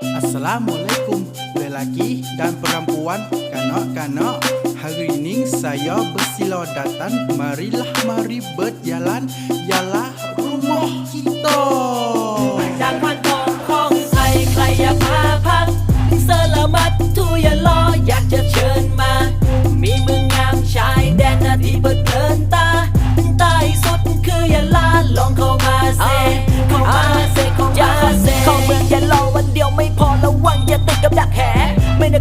Assalamualaikum Lelaki dan perempuan Kanak-kanak Hari ini saya bersila datang Marilah mari berjalan Ialah rumah kita จากวันทองของไทยใครอยากมาพักสลามัดทุยาลออยากจะเชิญมา มีมือ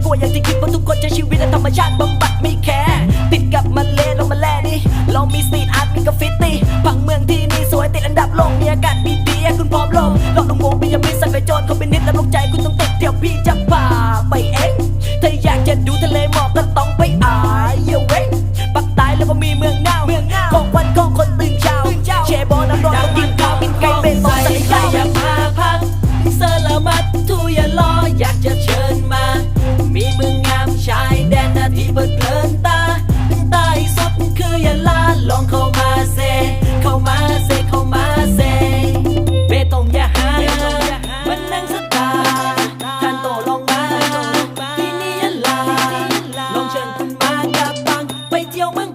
กลัวอย่างที่คิดว่าทุกคนใช้ชีวิตและธรรมชาติบำบัดไม่แคร์ติดกับมาเลลงมาแลนี่เรามีสตรีทอาร์ตมีกราฟฟิตี้ผังเมืองที่นี่สวยติดอันดับโลกมีอากาศดีๆคุณพร้อมลงลองลงงงไปยังไม่สั่นไปจรเขาเป็นนิดแล้วลงใจคุณต้องติดเที่ยวพี่จะ ง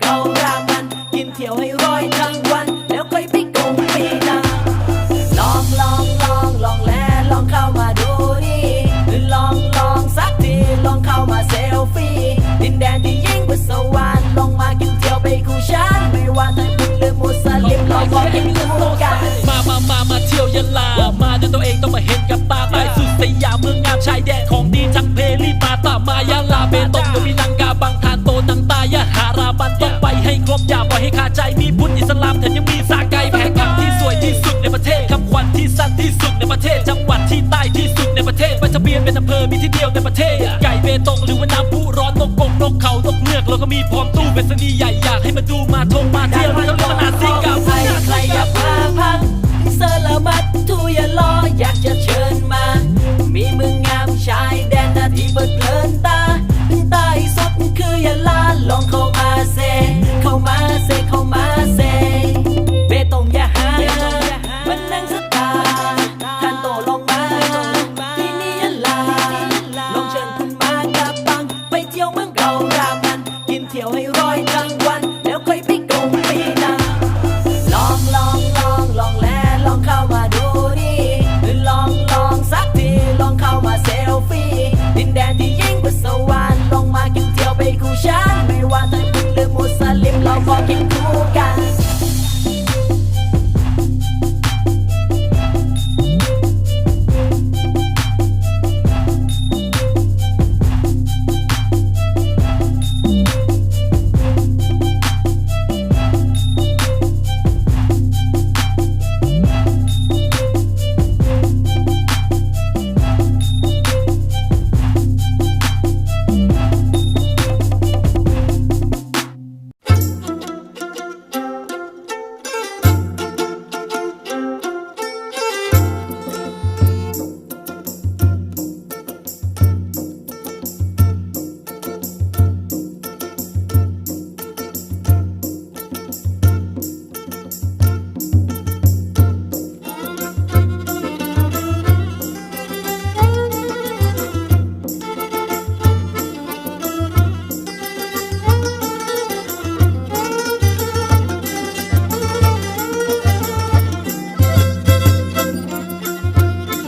มันต้องไปให้ครบอย่าปล่อยให้คาใจมีพุทธอิสลามแถมยังมีสาไกแผงคำที่สวยที่สุดในประเทศคำขวัญที่สั้นที่สุดในประเทศจังหวัดที่ใต้ที่สุดในประเทศมันจะเบียนเป็นอำเภอมีที่เดียวในประเทศไก่เบตงหรือว่าน้ำพุร้อนตกกงนกเขาตกเงือกแล้ก็มีพร้อมตู้เป็นสนีใหญ่อยากให้มาดูมาทงมาเที่ยวแล้วก็มานาซิกับใครใครอย่าพาพักเซอร์ละมัด กลางวัน แล้วค่อยไปกงไปนาลองลองลองลองแลลองเข้ามาดูดิหลองลองสักทีลองเข้ามาเซลฟี่ดินแดนที่ยิ่งกว่าสวรรค์ลองมากินเที่ยวไปคู่ฉันไม่ว่าไทยพุทธหรือมุสลิมเราก็กิ